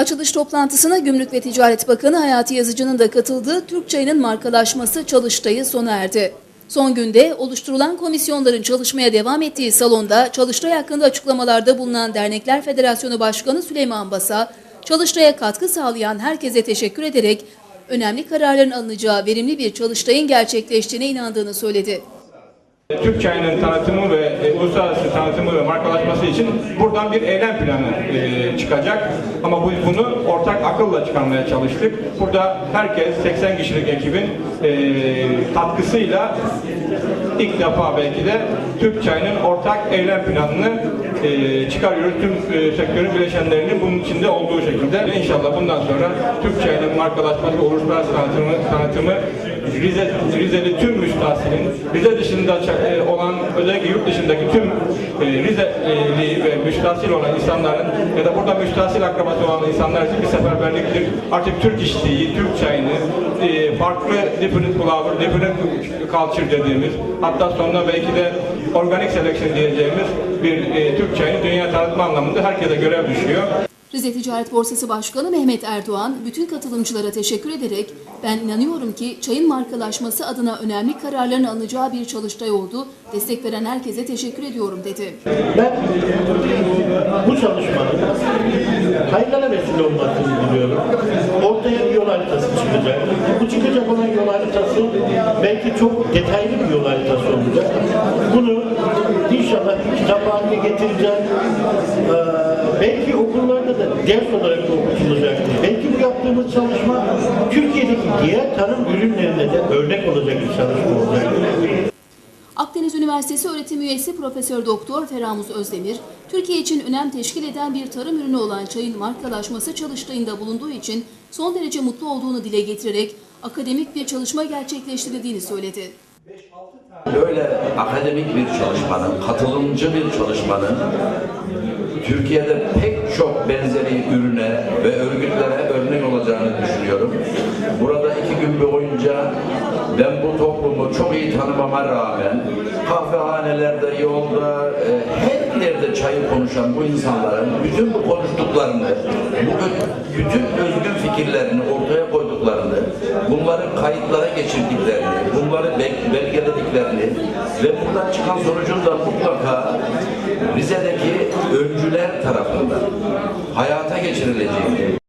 Açılış toplantısına Gümrük ve Ticaret Bakanı Hayati Yazıcı'nın da katıldığı Türk çayının markalaşması çalıştayı sona erdi. Son günde oluşturulan komisyonların çalışmaya devam ettiği salonda çalıştay hakkında açıklamalarda bulunan Dernekler Federasyonu Başkanı Süleyman Basa, çalıştaya katkı sağlayan herkese teşekkür ederek önemli kararların alınacağı verimli bir çalıştayın gerçekleştiğine inandığını söyledi. Türk çayının tanıtımı ve e, uluslararası tanıtımı ve markalaşması için buradan bir eylem planı e, çıkacak. Ama bu, bunu ortak akılla çıkarmaya çalıştık. Burada herkes 80 kişilik ekibin e, katkısıyla ilk defa belki de Türk çayının ortak eylem planını e, çıkarıyoruz. Tüm e, sektörün bileşenlerinin bunun içinde olduğu şekilde. İnşallah bundan sonra Türk çayının markalaşması ve uluslararası tanıtımı, tanıtımı Rize, Rize'li tüm müstahsilin, Rize dışında e, olan, özellikle yurt dışındaki tüm e, Rize'li ve müstahsil olan insanların ya da burada müstahsil akrabası olan insanlar için bir seferberliktir. Artık Türk işçiliği, Türk çayını, e, farklı different flower, different culture dediğimiz, hatta sonra belki de organic selection diyeceğimiz bir Türk çayını dünya tanıtma anlamında herkese görev düşüyor. Rize Ticaret Borsası Başkanı Mehmet Erdoğan bütün katılımcılara teşekkür ederek ben inanıyorum ki çayın markalaşması adına önemli kararların alınacağı bir çalıştay oldu. Destek veren herkese teşekkür ediyorum dedi. Ben bu çalışmanın hayırlara vesile olmasını diliyorum. Ortaya bir yol haritası çıkacak. Bu çıkacak olan yol haritası belki çok detaylı bir yol haritası olacak. Bunu inşallah bir kitap haline getireceğiz. Ee, belki okullarda da ders olarak da okutulacaktır. Belki bu yaptığımız çalışma Türkiye'deki diğer tarım ürünlerine de örnek olacak bir çalışma olacak. Akdeniz Üniversitesi öğretim üyesi Profesör Doktor Feramuz Özdemir, Türkiye için önem teşkil eden bir tarım ürünü olan çayın markalaşması çalıştayında bulunduğu için son derece mutlu olduğunu dile getirerek akademik bir çalışma gerçekleştirildiğini söyledi. Böyle akademik bir çalışmanın, katılımcı bir çalışmanın Türkiye'de pek çok benzeri ürüne ve örgütlere örnek olacağını düşünüyorum. Burada iki gün boyunca ben bu toplumu çok iyi tanımama rağmen kahvehanelerde, yolda, e, her yerde çayı konuşan bu insanların bütün bu konuştuklarını, bütün özgün fikirlerini ortaya koyduklarını, bunları kayıtlara geçirdiklerini, bunları be- belgelediklerini ve buradan çıkan sonucun da mutlaka Rize'deki öncüler tarafından hayata geçirileceğini,